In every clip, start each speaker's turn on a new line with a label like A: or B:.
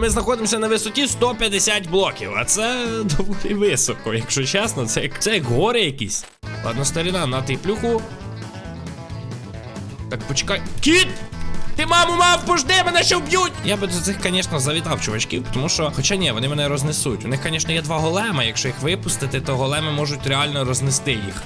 A: Ми знаходимося на висоті 150 блоків, а це доволі високо, якщо чесно, це як, це як гори якісь. Ладно, старіна, на ти плюху. Так, почекай. Кіт! Ти маму мав, пожди, мене ще вб'ють! Я би до цих, звісно, завітав чувачків, тому що, хоча ні, вони мене рознесуть. У них, звісно, є два голема. Якщо їх випустити, то големи можуть реально рознести їх.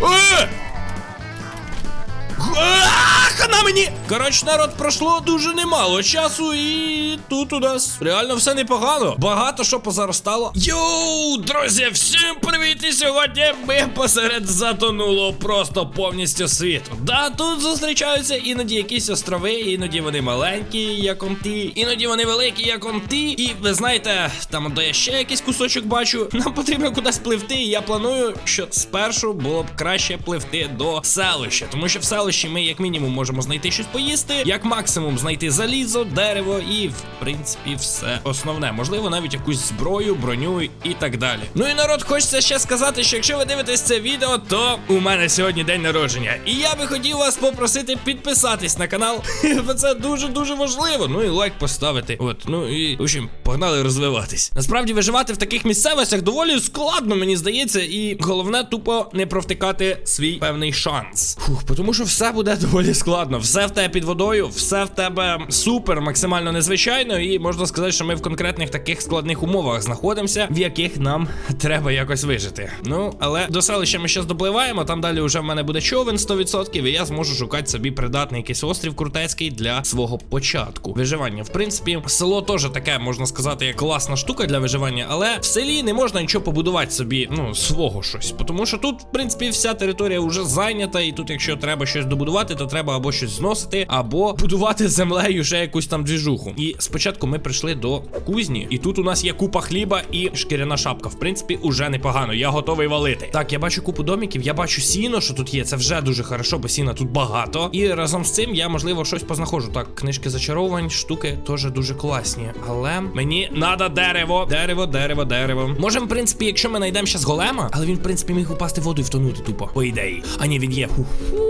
A: Е! На мені! Коротше, народ, пройшло дуже немало часу, і тут у нас реально все непогано. Багато що позаростало. Йоу, друзі, всім привіт! І сьогодні ми посеред затонуло просто повністю світу. Да, тут зустрічаються іноді якісь острови, іноді вони маленькі, як он ті, іноді вони великі, як он ті. І ви знаєте, там де я ще якийсь кусочок бачу. Нам потрібно кудись пливти. І я планую, що спершу було б краще пливти до селища, тому що в селищі ми, як мінімум, можемо знайти щось поїсти, як максимум знайти залізо, дерево і, в принципі, все основне. Можливо, навіть якусь зброю, броню і так далі. Ну і народ, хочеться ще сказати, що якщо ви дивитесь це відео, то у мене сьогодні день народження. І я би хотів вас попросити підписатись на канал, бо це дуже дуже важливо. Ну і лайк поставити. От, ну і в общем, погнали розвиватись. Насправді виживати в таких місцевостях доволі складно, мені здається, і головне тупо не провтикати свій певний шанс. Фух, тому що все буде доволі складно. Все в тебе під водою, все в тебе супер, максимально незвичайно, і можна сказати, що ми в конкретних таких складних умовах знаходимося, в яких нам треба якось вижити. Ну, але до селища ми зараз допливаємо, там далі вже в мене буде човен 100%, і я зможу шукати собі придатний якийсь острів крутецький для свого початку. Виживання. В принципі, село теж таке, можна сказати, як класна штука для виживання, але в селі не можна нічого побудувати собі, ну, свого щось. Тому що тут, в принципі, вся територія вже зайнята, і тут, якщо треба щось добудувати, то треба або щось зносити, або будувати землею ще якусь там двіжуху. І спочатку ми прийшли до кузні, і тут у нас є купа хліба і шкіряна шапка. В принципі, уже непогано. Я готовий валити. Так, я бачу купу домиків, я бачу сіно, що тут є. Це вже дуже хорошо, бо сіна тут багато. І разом з цим я, можливо, щось познаходжу. Так, книжки зачаровань, штуки теж дуже класні. Але мені надо дерево. Дерево, дерево, дерево. Можемо, в принципі, якщо ми знайдемо зараз голема, але він, в принципі, міг упасти воду і втонути тупо. По ідеї. А ні, він є. Фух.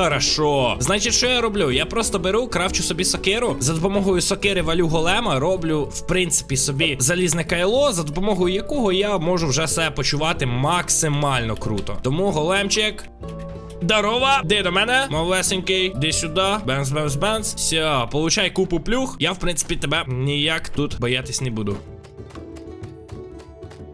A: Хорошо. Значить, що я роблю? Я просто беру, крафчу собі сокиру. За допомогою сокири валю голема, роблю, в принципі, собі залізне кайло, за допомогою якого я можу вже себе почувати максимально круто. Тому големчик. Здорова, де до мене? Малесенький, де сюди. Бенз, бенз, бенз. Все, получай купу плюх. Я, в принципі, тебе ніяк тут боятись не буду.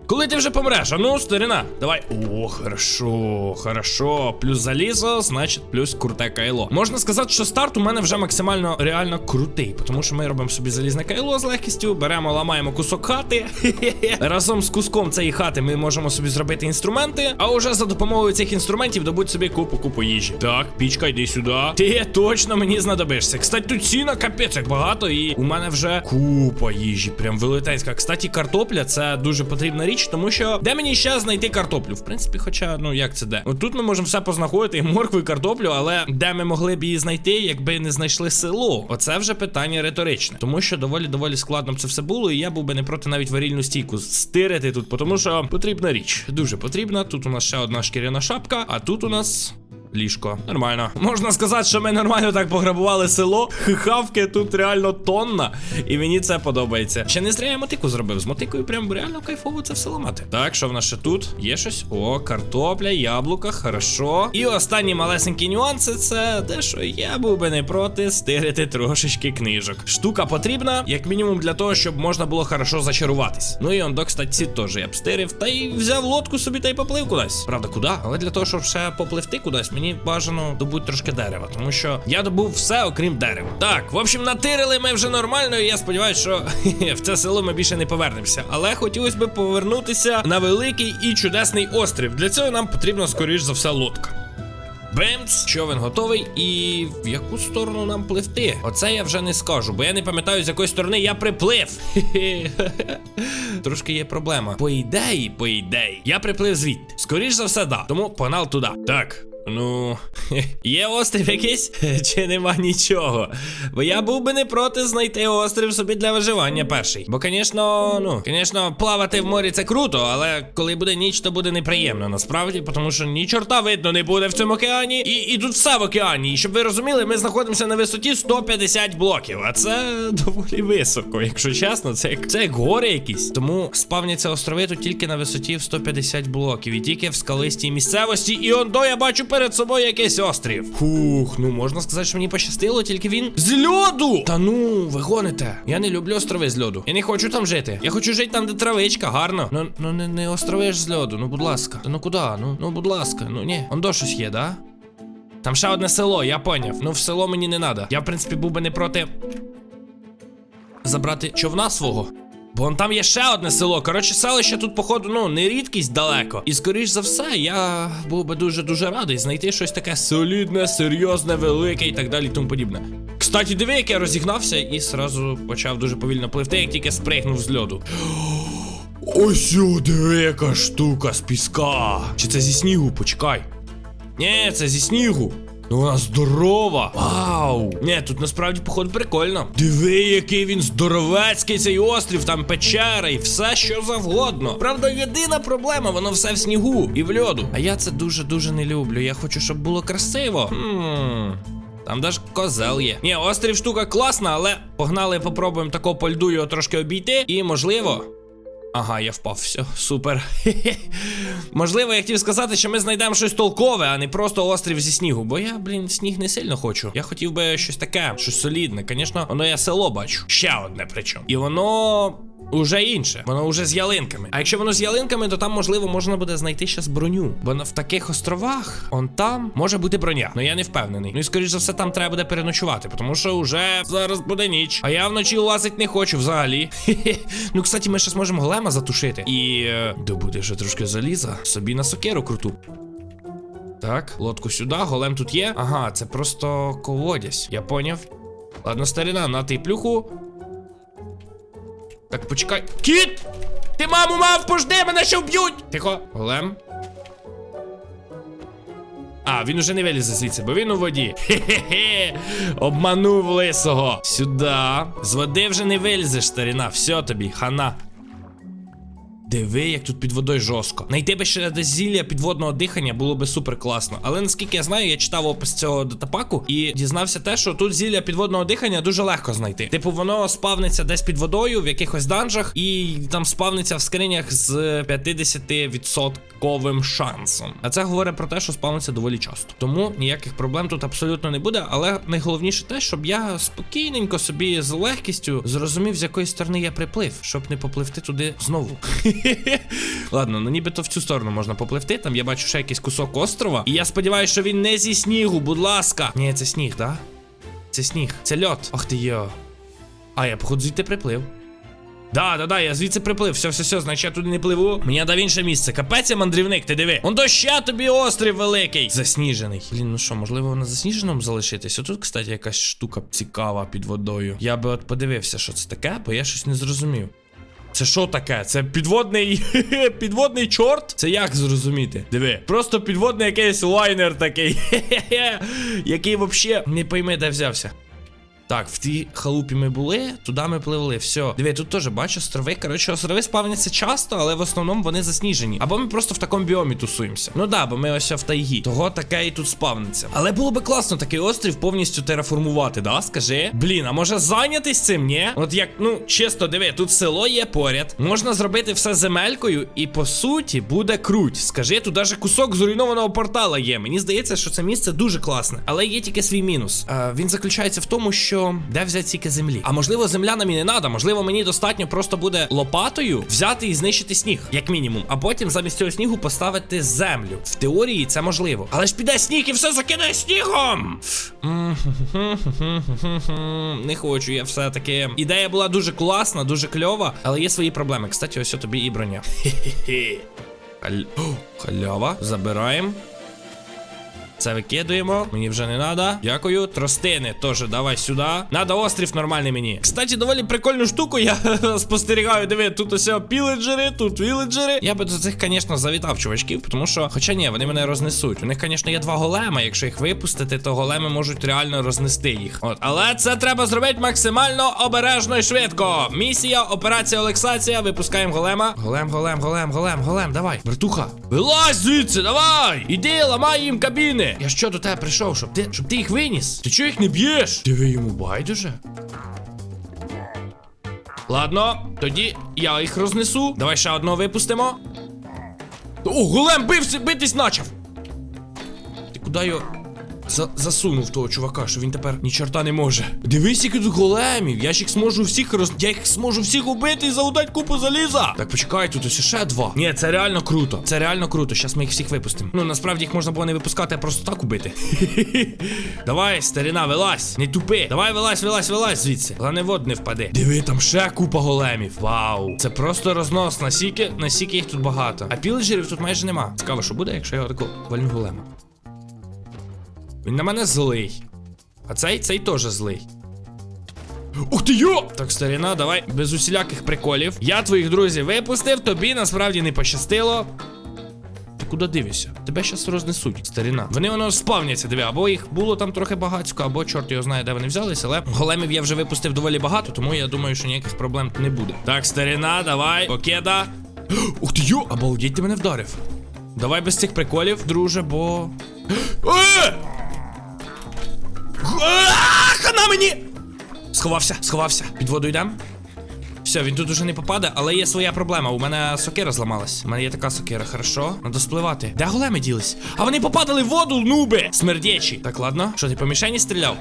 A: Коли ти вже помреш, а ну, старина, давай. О, хорошо, хорошо. Плюс залізо, значить, плюс круте кайло. Можна сказати, що старт у мене вже максимально реально крутий, тому що ми робимо собі залізне кайло з легкістю, беремо, ламаємо кусок хати. Разом з куском цієї хати ми можемо собі зробити інструменти, а уже за допомогою цих інструментів добудь собі купу купу їжі. Так, пічка, йди сюди. Ти точно мені знадобишся. Кстати, тут сіна капець як багато, і у мене вже купа їжі. Прям велетенська. Кстати, картопля це дуже потрібна річ, тому що де мені ще знайти картоплю? В принципі, хоча, ну як це де? От тут ми можемо все познаходити, і моркву і картоплю, але де ми могли б її знайти, якби не знайшли село? Оце вже питання риторичне, тому що доволі доволі складно це все було, і я був би не проти навіть варільну стійку стирити тут, тому що потрібна річ. Дуже потрібна. Тут у нас ще одна шкіряна шапка, а тут у нас. Ліжко. Нормально. Можна сказати, що ми нормально так пограбували село. Хавки тут реально тонна. І мені це подобається. Ще не зря я мотику зробив. З мотикою прям реально кайфово це все ламати. Так, що в нас ще тут? Є щось? О, картопля, яблука, хорошо. І останні малесенькі нюанси це те, що я був би не проти стирити трошечки книжок. Штука потрібна, як мінімум, для того, щоб можна було хорошо зачаруватись. Ну і он до, кстати, теж я б стирив, та й взяв лодку собі та й поплив кудись. Правда, куди? Але для того, щоб ще попливти кудись, мені бажано добути трошки дерева, тому що я добув все, окрім дерева. Так, в общем, натирили ми вже нормально, і я сподіваюся, що в це село ми більше не повернемося. Але хотілося б повернутися на великий і чудесний острів. Для цього нам потрібно, скоріш за все, лодка. Бемц, човен готовий, і в яку сторону нам пливти? Оце я вже не скажу, бо я не пам'ятаю, з якої сторони я приплив. Трошки є проблема. По ідеї, по ідеї, я приплив звідти. Скоріш за все, да. Тому погнав туди. Так. Ну, є острів якийсь, чи нема нічого. Бо я був би не проти знайти острів собі для виживання перший. Бо, звісно, ну, звісно, плавати в морі це круто, але коли буде ніч, то буде неприємно насправді, тому що ні чорта видно не буде в цьому океані. І, і тут все в океані. І щоб ви розуміли, ми знаходимося на висоті 150 блоків. А це доволі високо, якщо чесно, це як це гори якісь. Тому спавняться острови тут тільки на висоті в 150 блоків. І тільки в скалистій місцевості. І ондо я бачу перед собою якийсь острів. Фух, ну можна сказати, що мені пощастило, тільки він з льоду. Та ну, ви гоните. Я не люблю острови з льоду. Я не хочу там жити. Я хочу жити там, де травичка, гарно. Ну, ну не, не острови ж з льоду. Ну, будь ласка. Та ну куди? Ну, ну, будь ласка. Ну ні. Ондо щось є, да? Там ще одне село, я поняв. Ну, в село мені не треба. Я, в принципі, був би не проти забрати човна свого. Бо он там є ще одне село. Коротше, селище тут, походу, ну, не рідкість далеко. І скоріш за все, я був би дуже-дуже радий знайти щось таке солідне, серйозне, велике і так далі, і тому подібне. Кстати, диви, як я розігнався і сразу почав дуже повільно пливти, як тільки спригнув з льоду. Ось о, диви, яка штука з піска. Чи це зі снігу? Почекай. Ні, це зі снігу. Ну вона здорова. Вау! Ні, тут насправді, походу, прикольно. Диви, який він здоровецький цей острів, там печера і все що завгодно. Правда, єдина проблема, воно все в снігу і в льоду. А я це дуже-дуже не люблю. Я хочу, щоб було красиво. Хм. Там даже козел є. Ні, острів штука класна, але погнали, попробуємо тако по льду його трошки обійти. І можливо. Ага, я впав, все, супер. Можливо, я хотів сказати, що ми знайдемо щось толкове, а не просто острів зі снігу. Бо я, блін, сніг не сильно хочу. Я хотів би щось таке, щось солідне. Звісно, воно я село бачу. Ще одне причому. І воно. Уже інше, воно уже з ялинками. А якщо воно з ялинками, то там можливо можна буде знайти щас броню. Бо в таких островах, он там може бути броня. Ну я не впевнений. Ну і скоріш за все, там треба буде переночувати, тому що вже зараз буде ніч. А я вночі лазить не хочу взагалі. Ну, кстати, ми ще зможемо голема затушити. І е, добуде ще трошки заліза. Собі на сокеру круту. Так, лодку сюди, голем тут є. Ага, це просто колодязь. Я поняв. Ладно, старина, на ти плюху. Так, почекай. Кіт! Ти маму мав, пожди, мене ще вб'ють! Тихо, голем. А, він уже не вилізе звідси, бо він у воді. Хе-хе-хе. Обманув лисого. Сюди. З води вже не вилізеш, старіна. Все тобі, хана. Диви, як тут під водою жорстко. Найти би ще десь зілля підводного дихання було би супер класно. Але наскільки я знаю, я читав опис цього датапаку і дізнався те, що тут зілля підводного дихання дуже легко знайти. Типу, воно спавниться десь під водою в якихось данжах, і там спавниться в скринях з 50% шансом. А це говорить про те, що спавниться доволі часто. Тому ніяких проблем тут абсолютно не буде. Але найголовніше те, щоб я спокійненько собі з легкістю зрозумів, з якої сторони я приплив, щоб не попливти туди знову. Ладно, ну нібито в цю сторону можна попливти. Там я бачу ще якийсь кусок острова. І я сподіваюся, що він не зі снігу, будь ласка. Ні, це сніг, да? Це сніг. Це льот. Ох ти йо. А, я, походу, звідти приплив. Да, да, да, я звідси приплив. Все, все, все, значить я туди не пливу. Мені дав інше місце. Капець я мандрівник, ти диви. Он доща тобі острів великий. Засніжений. Блін, ну що, можливо, на засніженому залишитись? Отут, кстати, якась штука цікава під водою. Я би от подивився, що це таке, бо я щось не зрозумів. Це що таке? Це підводний підводний чорт? Це як зрозуміти? Диви, просто підводний якийсь лайнер такий, який взагалі не пойме, де взявся. Так, в тій халупі ми були, туди ми пливли. Все. Диви, тут теж бачу острови. Коротше, острови спавняться часто, але в основному вони засніжені. Або ми просто в такому біомі тусуємося. Ну да, бо ми ось в тайгі. Того таке і тут спавниться. Але було би класно такий острів повністю тераформувати, да? Скажи. Блін, а може зайнятись цим, ні? От як, ну, чисто, диви, тут село є поряд. Можна зробити все земелькою, і по суті буде круть. Скажи, тут даже кусок зруйнованого портала є. Мені здається, що це місце дуже класне. Але є тільки свій мінус. Е, він заключається в тому, що де взяти стільки землі. А можливо, земля нам і не треба. Можливо, мені достатньо просто буде лопатою взяти і знищити сніг, як мінімум. А потім замість цього снігу поставити землю. В теорії це можливо. Але ж піде сніг і все закидає снігом. Не хочу, я все-таки. Ідея була дуже класна, дуже кльова, але є свої проблеми. Кстати, ось тобі і броня. Халява, забираємо. Це викидуємо. Мені вже не треба. Дякую. Тростини теж давай сюди. Надо острів нормальний мені. Кстати, доволі прикольну штуку. Я спостерігаю. Диви, тут ось піледжери, тут віледжери. Я би до цих, звісно, завітав чувачків, тому що, хоча ні, вони мене рознесуть. У них, звісно, є два голема. Якщо їх випустити, то големи можуть реально рознести їх. От, але це треба зробити максимально обережно і швидко. Місія, операція Олексація. Випускаємо голема. Голем, голем, голем, голем, голем. Давай, братуха. Вилазь звідси, давай! Іди, ламай їм кабіни. Я що до тебе прийшов, щоб ти, щоб ти їх виніс? Ти чого їх не б'єш? Диви йому байдуже. Ладно, тоді я їх рознесу. Давай ще одного випустимо. О, голем бився, битись начав. Ти куди його за засунув того чувака, що він тепер ні чорта не може. Дивись, які тут големів. Я ж їх зможу всіх роз... Я їх зможу всіх убити і заудати купу заліза. Так почекай, тут ось ще два. Ні, це реально круто. Це реально круто. Щас ми їх всіх випустимо. Ну насправді їх можна було не випускати, а просто так убити. Давай, старина, вилазь, не тупи. Давай, вилазь, вилазь, вилазь звідси. Головне вод не впаде. Диви, там ще купа големів. Вау. Це просто рознос. Насіки, насіки їх тут багато. А піледжерів тут майже нема. Цікаво, що буде, якщо я отако вальну голема. Він на мене злий. А цей цей теж злий. Ух ти йо! Так, старіна, давай без усіляких приколів. Я твоїх друзів випустив, тобі насправді не пощастило. Ти куди дивишся? Тебе щас рознесуть, старіна. Вони воно спавняться, диви, або їх було там трохи багатько, або чорт його знає, де вони взялися, але големів я вже випустив доволі багато, тому я думаю, що ніяких проблем не буде. Так, старіна, давай, покеда. Ух ти йо! Обалдеть, ти мене вдарив. Давай без цих приколів, друже, бо. Е! Хана мені! Сховався, сховався. Під воду йдем. Все, він тут уже не попаде, але є своя проблема. У мене сокира зламалась. У мене є така сокира, хорошо. Надо спливати. Де големи ділись? А вони попадали в воду, нуби! Смердячі. Так, ладно. Що, ти по мішені стріляв?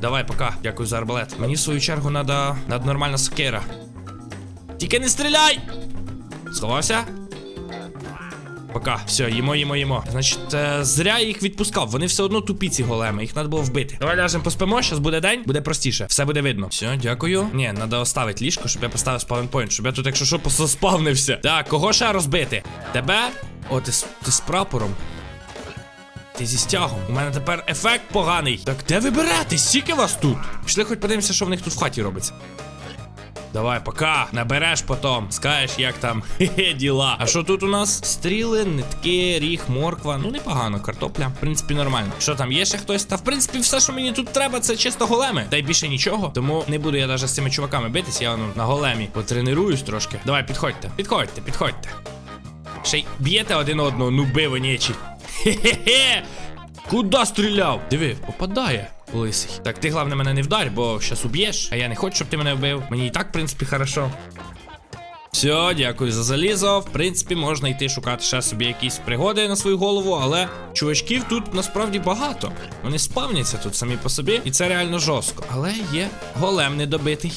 A: Давай, пока. Дякую за арбалет. Мені в свою чергу надо, надо нормальна сокира. Тільки не стріляй! Сховався? Пока, все, їмо, їмо, їмо. Значить, е, зря я їх відпускав. Вони все одно тупі ці големи, їх треба було вбити. Давай ляжемо поспимо, зараз буде день, буде простіше. Все буде видно. Все, дякую. Ні, треба оставити ліжко, щоб я поставив спавнпойнт, щоб я тут, якщо що, пососпавнився. Так, кого ще розбити? Тебе? О, ти, ти з прапором. Ти зі стягом. У мене тепер ефект поганий. Так де ви берете? Скільки вас тут? Пішли хоч подивимося, що в них тут в хаті робиться. Давай, пока. Набереш потом. Скажеш, як там хе-хе, діла. А що тут у нас? Стріли, нитки, ріг, морква. Ну, непогано, картопля. В принципі, нормально. Що там, є ще хтось? Та в принципі, все, що мені тут треба, це чисто големи. Та й більше нічого. Тому не буду я навіть з цими чуваками битись, я ну, на големі потренуюсь трошки. Давай, підходьте, підходьте, підходьте. Ще й б'єте один одного, ну биво нічі. Хе-хе-хе. Куда стріляв? Диви, попадає. Лисий. Так, ти головне мене не вдарь, бо щас уб'єш, а я не хочу, щоб ти мене вбив. Мені і так, в принципі, хорошо. Все, дякую за залізо. В принципі, можна йти шукати ще собі якісь пригоди на свою голову, але чувачків тут насправді багато. Вони спавняться тут самі по собі, і це реально жорстко. Але є голем недобитий.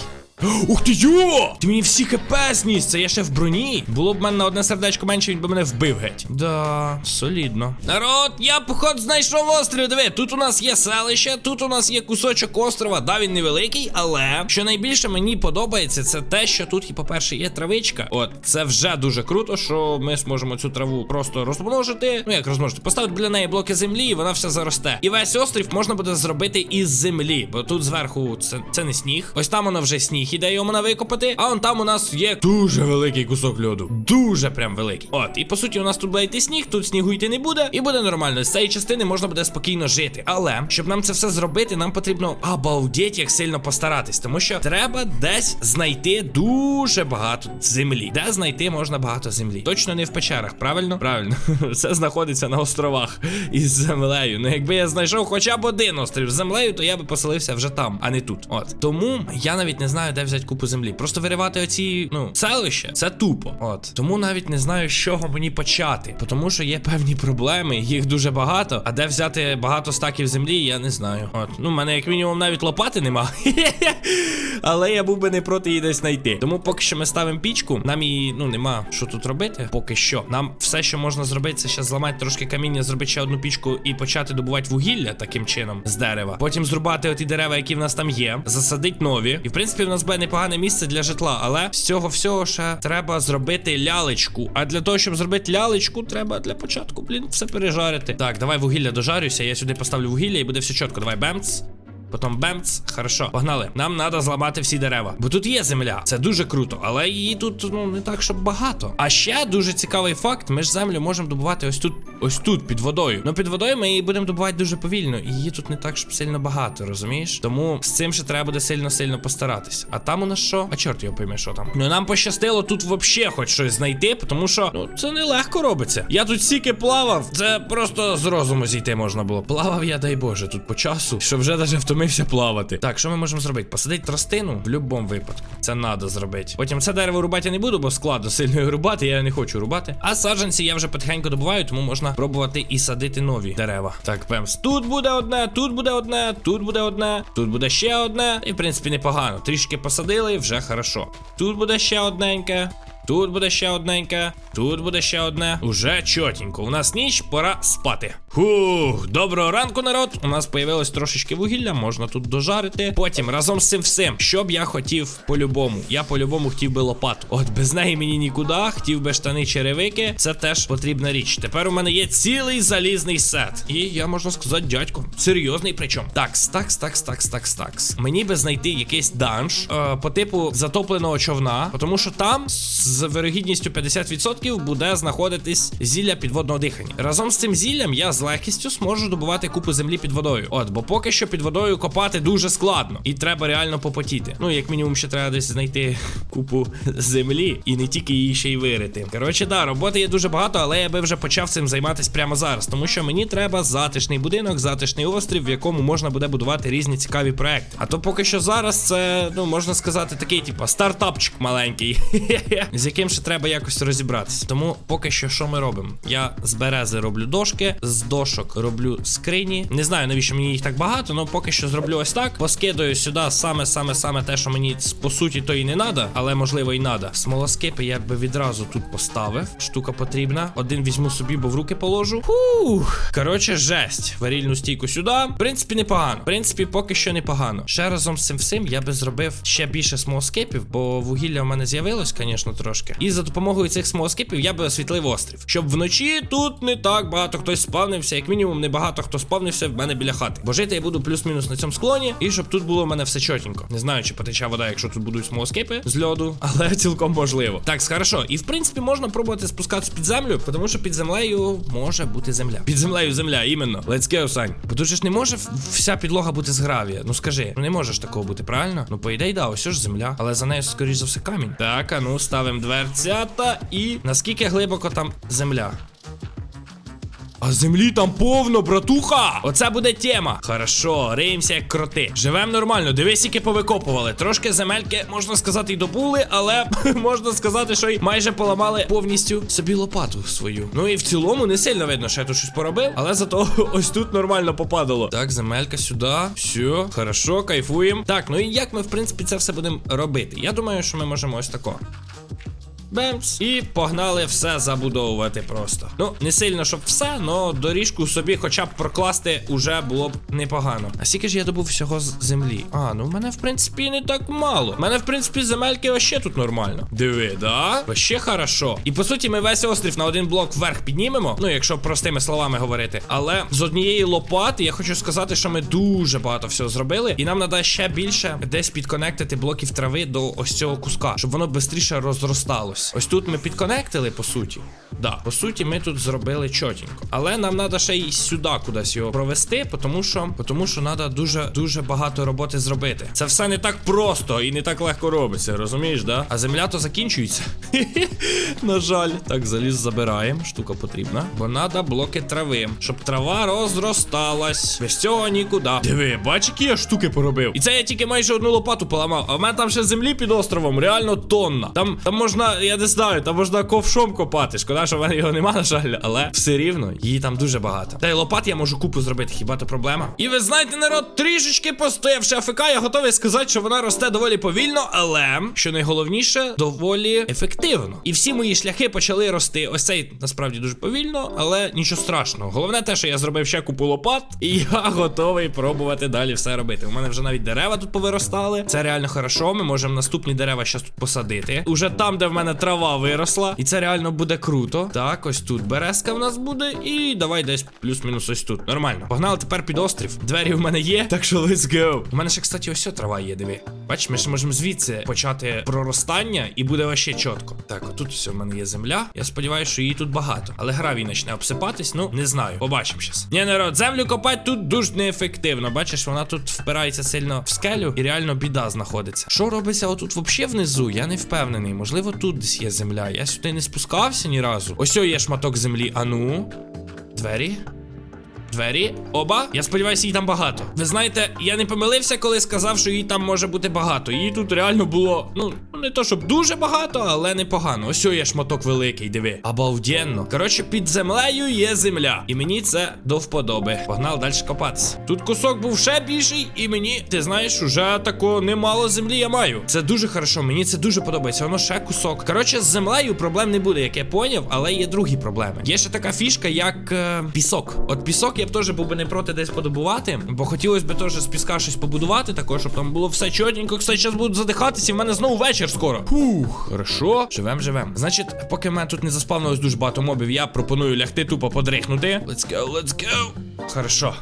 A: Ух ти йо! Ти мені всі хп зніс, це я ще в броні. Було б в мене на одне сердечко менше, він би мене вбив геть. Да, солідно. Народ, я поход знайшов острів. Диви, тут у нас є селище, тут у нас є кусочок острова. Да, він невеликий, але що найбільше мені подобається, це те, що тут, і, по-перше, є травичка. От, це вже дуже круто, що ми зможемо цю траву просто розмножити. Ну як розмножити? Поставити біля неї блоки землі, і вона вся заросте. І весь острів можна буде зробити із землі, бо тут зверху це, це не сніг. Ось там воно вже сніг іде, його можна викопати. А он там у нас є дуже великий кусок льоду. Дуже прям великий. От, і по суті, у нас тут буде йти сніг, тут снігу йти не буде, і буде нормально. З цієї частини можна буде спокійно жити. Але щоб нам це все зробити, нам потрібно обалдеть, як сильно постаратись, тому що треба десь знайти дуже багато землі. Де знайти можна багато землі? Точно не в печерах, правильно? Правильно, все знаходиться на островах із землею. Ну, якби я знайшов хоча б один острів з землею, то я би поселився вже там, а не тут. От тому я навіть не знаю, де взяти купу землі. Просто виривати оці, ну, селища, це тупо. От тому навіть не знаю, з чого мені почати. Тому що є певні проблеми, їх дуже багато. А де взяти багато стаків землі, я не знаю. От, ну, в мене як мінімум навіть лопати нема. Але я був би не проти її десь знайти. Тому поки що ми ставимо пічку. Нам її, ну, нема що тут робити. Поки що. Нам все, що можна зробити, це ще зламати трошки каміння, зробити ще одну пічку і почати добувати вугілля таким чином з дерева. Потім зрубати оті дерева, які в нас там є, засадити нові. І в принципі, в нас нас буде непогане місце для житла, але з цього всього ще треба зробити лялечку. А для того, щоб зробити лялечку, треба для початку, блін, все пережарити. Так, давай вугілля дожарюся. Я сюди поставлю вугілля і буде все чітко. Давай бемц. Потім бемц, хорошо, погнали. Нам треба зламати всі дерева. Бо тут є земля, це дуже круто, але її тут ну не так, щоб багато. А ще дуже цікавий факт: ми ж землю можемо добувати ось тут, ось тут, під водою. Ну під водою ми її будемо добувати дуже повільно, і її тут не так, щоб сильно багато, розумієш? Тому з цим ще треба буде сильно-сильно постаратись. А там у нас що? А чорт його пойме, що там. Ну нам пощастило тут вообще хоч щось знайти, тому що ну це не легко робиться. Я тут стільки плавав, це просто з розуму зійти можна було. Плавав я, дай Боже, тут по часу, що вже навіть втомився плавати. Так, що ми можемо зробити? Посадити тростину в будь-якому випадку. Це треба зробити. Потім це дерево рубати я не буду, бо складно сильно рубати, я не хочу рубати. А саджанці я вже потихеньку добуваю, тому можна пробувати і садити нові дерева. Так, пемс. Тут буде одне, тут буде одне, тут буде одне, тут буде ще одне. І в принципі непогано. Трішки посадили, вже хорошо. Тут буде ще одненьке. Тут буде ще одненьке, тут буде ще одне. Уже чотенько. У нас ніч, пора спати. Фух, доброго ранку, народ. У нас появилось трошечки вугілля, можна тут дожарити. Потім разом з цим всім, що б я хотів по-любому. Я по-любому хотів би лопату. От без неї мені нікуди, хотів би штани черевики. Це теж потрібна річ. Тепер у мене є цілий залізний сет. І я можна сказати, дядько, серйозний причому. Такс, такс, такс, такс, такс, такс. Мені би знайти якийсь данж е, по типу затопленого човна, тому що там з вирогідністю 50% буде знаходитись зілля підводного дихання. Разом з цим зіллям я з легкістю зможу добувати купу землі під водою. От, бо поки що під водою копати дуже складно, і треба реально попотіти. Ну, як мінімум, ще треба десь знайти купу землі і не тільки її ще й вирити. Коротше, да, роботи є дуже багато, але я би вже почав цим займатися прямо зараз, тому що мені треба затишний будинок, затишний острів, в якому можна буде будувати різні цікаві проекти. А то поки що зараз це, ну можна сказати, такий, типу, стартапчик маленький, з яким ще треба якось розібратися. Тому поки що що ми робимо? Я з берези роблю дошки, з дошок роблю скрині. Не знаю, навіщо мені їх так багато, але поки що зроблю ось так. Поскидаю сюди саме саме саме те, що мені по суті то і не треба, але можливо і треба. Смолоскипи я би відразу тут поставив. Штука потрібна. Один візьму собі, бо в руки положу. Фух. Коротше, жесть. Варільну стійку сюди. В принципі, непогано. В принципі, поки що непогано. Ще разом з цим всім я би зробив ще більше смолоскипів, бо вугілля в мене з'явилось, звісно, трошки. І за допомогою цих смолоскипів я би освітлив острів. Щоб вночі тут не так багато хтось спавнився, як мінімум, не багато хто спавнився в мене біля хати. Бо жити я буду плюс-мінус на цьому склоні, і щоб тут було в мене все чотенько. Не знаю, чи потече вода, якщо тут будуть смолоскипи з льоду, але цілком можливо. Так, хорошо. І в принципі можна пробувати спускатися під землю, тому що під землею може бути земля. Під землею земля, іменно. Let's go, Сань. Бо тут же ж не може вся підлога бути з гравія. Ну скажи, ну не може ж такого бути, правильно? Ну по ідеї, да, ось ж земля. Але за нею, скоріш за все, камінь. Так, а ну ставимо дверцята і наскільки глибоко там земля. А землі там повно, братуха! Оце буде тема. Хорошо, риємося як кроти. Живем нормально, дивись, які повикопували. Трошки земельки, можна сказати, і добули, але можна сказати, що й майже поламали повністю собі лопату свою. Ну і в цілому не сильно видно, що я тут щось поробив, але зато ось тут нормально попадало. Так, земелька сюди. Все, хорошо, кайфуємо. Так, ну і як ми, в принципі, це все будемо робити? Я думаю, що ми можемо ось тако. Бемс. І погнали все забудовувати просто. Ну, не сильно, щоб все, но доріжку собі хоча б прокласти уже було б непогано. А скільки ж я добув всього з землі? А, ну в мене, в принципі, не так мало. У мене, в принципі, земельки вообще тут нормально. Диви, да? Вообще хорошо. І по суті, ми весь острів на один блок вверх піднімемо. Ну, якщо простими словами говорити. Але з однієї лопати я хочу сказати, що ми дуже багато всього зробили. І нам треба ще більше десь підконектити блоків трави до ось цього куска, щоб воно швидше розросталось. Ось тут ми підконектили, по суті. Да, по суті, ми тут зробили чотенько. Але нам треба ще й сюди кудись його провести, тому що тому що треба дуже дуже багато роботи зробити. Це все не так просто і не так легко робиться, розумієш, да? А земля то закінчується. На жаль. Так, заліз забираємо. Штука потрібна. Бо треба блоки трави, щоб трава розросталась. Без цього нікуди. Диви, бач, які я штуки поробив. І це я тільки майже одну лопату поламав. А в мене там ще землі під островом, реально тонна. Там, там можна, я не знаю, там можна ковшом копати. Шкода, що в мене його нема, на жаль, але все рівно її там дуже багато. Та й лопат я можу купу зробити, хіба то проблема? І ви знаєте, народ, трішечки постоявши АФК, я готовий сказати, що вона росте доволі повільно, але що найголовніше, доволі ефективно. І всі мої шляхи почали рости. Ось цей насправді дуже повільно, але нічого страшного. Головне те, що я зробив ще купу лопат, і я готовий пробувати далі все робити. У мене вже навіть дерева тут повиростали. Це реально хорошо. Ми можемо наступні дерева зараз тут посадити. Уже там, де в мене трава виросла, і це реально буде круто. Так, ось тут березка в нас буде. І давай десь плюс-мінус ось тут. Нормально. Погнали тепер під острів. Двері в мене є, так що let's go. У мене ще, кстати, ось трава є, диви. Бачиш, ми ще можемо звідси почати проростання, і буде вообще чітко. Так, отут все в мене є земля. Я сподіваюся, що її тут багато. Але гравій почне обсипатись, ну не знаю. Побачимо щас. Ні, народ, землю копати тут дуже неефективно. Бачиш, вона тут впирається сильно в скелю і реально біда знаходиться. Що робиться отут взагалі внизу? Я не впевнений. Можливо, тут десь є земля. Я сюди не спускався ні разу. Ось є шматок землі. А ну. Двері. Двері, оба. Я сподіваюся, її там багато. Ви знаєте, я не помилився, коли сказав, що її там може бути багато. Її тут реально було, ну, не то щоб дуже багато, але непогано. Ось є шматок великий, диви. Обалденно. Коротше, під землею є земля. І мені це до вподоби. Погнали далі копатися. Тут кусок був ще більший, і мені, ти знаєш, уже такого немало землі я маю. Це дуже хорошо, мені це дуже подобається. Воно ще кусок. Коротше, з землею проблем не буде, як я поняв, але є другі проблеми. Є ще така фішка, як е, пісок. От пісок я б теж був би не проти десь подобувати, бо хотілося б теж з піска щось побудувати, також, щоб там було все чотенько. Кстати, зараз буду задихатися, і в мене знову вечір скоро. Фух, хорошо. Живем, живем. Значить, поки в мене тут не заспавнилось дуже багато мобів, я пропоную лягти тупо подрихнути. Let's go, let's go. Хорошо.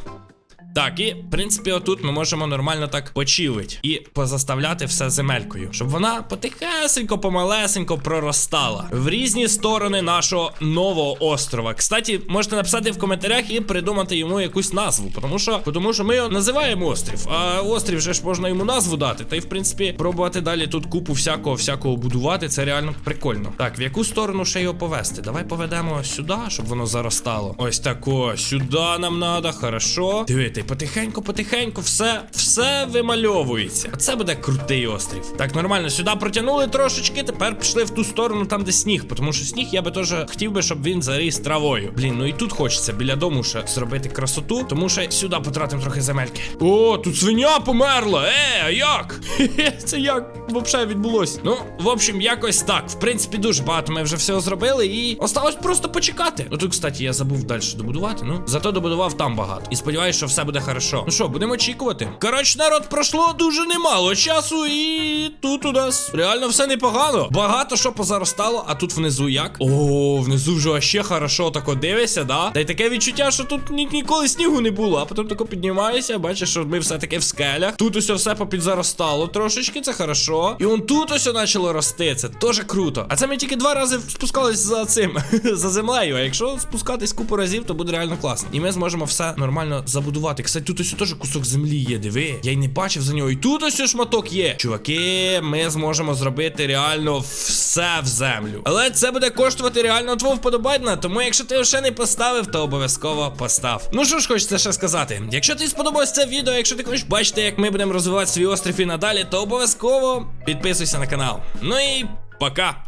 A: Так, і в принципі, отут ми можемо нормально так почилити і позаставляти все земелькою, щоб вона потихесенько, помалесенько проростала в різні сторони нашого нового острова. Кстати, можете написати в коментарях і придумати йому якусь назву, тому що, тому що ми його називаємо острів. А острів же ж можна йому назву дати. Та й в принципі пробувати далі тут купу всякого всякого будувати. Це реально прикольно. Так, в яку сторону ще його повести? Давай поведемо сюди, щоб воно заростало. Ось тако, сюди нам надо, хорошо. Дивіться, потихеньку, потихеньку, все, все вимальовується. Оце буде крутий острів. Так, нормально, сюди протягнули трошечки. Тепер пішли в ту сторону, там, де сніг. Тому що сніг я би теж хотів би, щоб він заріс травою. Блін, ну і тут хочеться біля дому ще зробити красоту, тому що сюди потратимо трохи земельки. О, тут свиня померла! Е, а як? Це як взагалі відбулося? Ну, в общем, якось так. В принципі, дуже багато ми вже всього зробили, і осталось просто почекати. Ну тут, кстати, я забув далі добудувати. Ну, зато добудував там багато. І сподіваюся, що все буде хорошо. Ну що, будемо очікувати. Коротше, народ, пройшло дуже немало часу, і тут у нас реально все непогано. Багато що позаростало, а тут внизу як? О, внизу вже ще хорошо тако дивишся, да? Та й таке відчуття, що тут ні ніколи снігу не було, а потім тако піднімаєшся, бачиш, що ми все-таки в скелях. Тут усе все попідзаростало трошечки, це хорошо. І он тут ось почало рости, це теж круто. А це ми тільки два рази спускались за цим, за землею. А якщо спускатись купу разів, то буде реально класно. І ми зможемо все нормально забудувати. Кстати, тут ось теж кусок землі є, диви. Я й не бачив за нього. І тут ось шматок є. Чуваки, ми зможемо зробити реально все в землю. Але це буде коштувати реально твого вподобайна. Тому якщо ти ще не поставив, то обов'язково постав. Ну що ж хочеться ще сказати? Якщо тобі сподобалось це відео, якщо ти хочеш бачити, як ми будемо розвивати свій острів і надалі, то обов'язково підписуйся на канал. Ну і пока.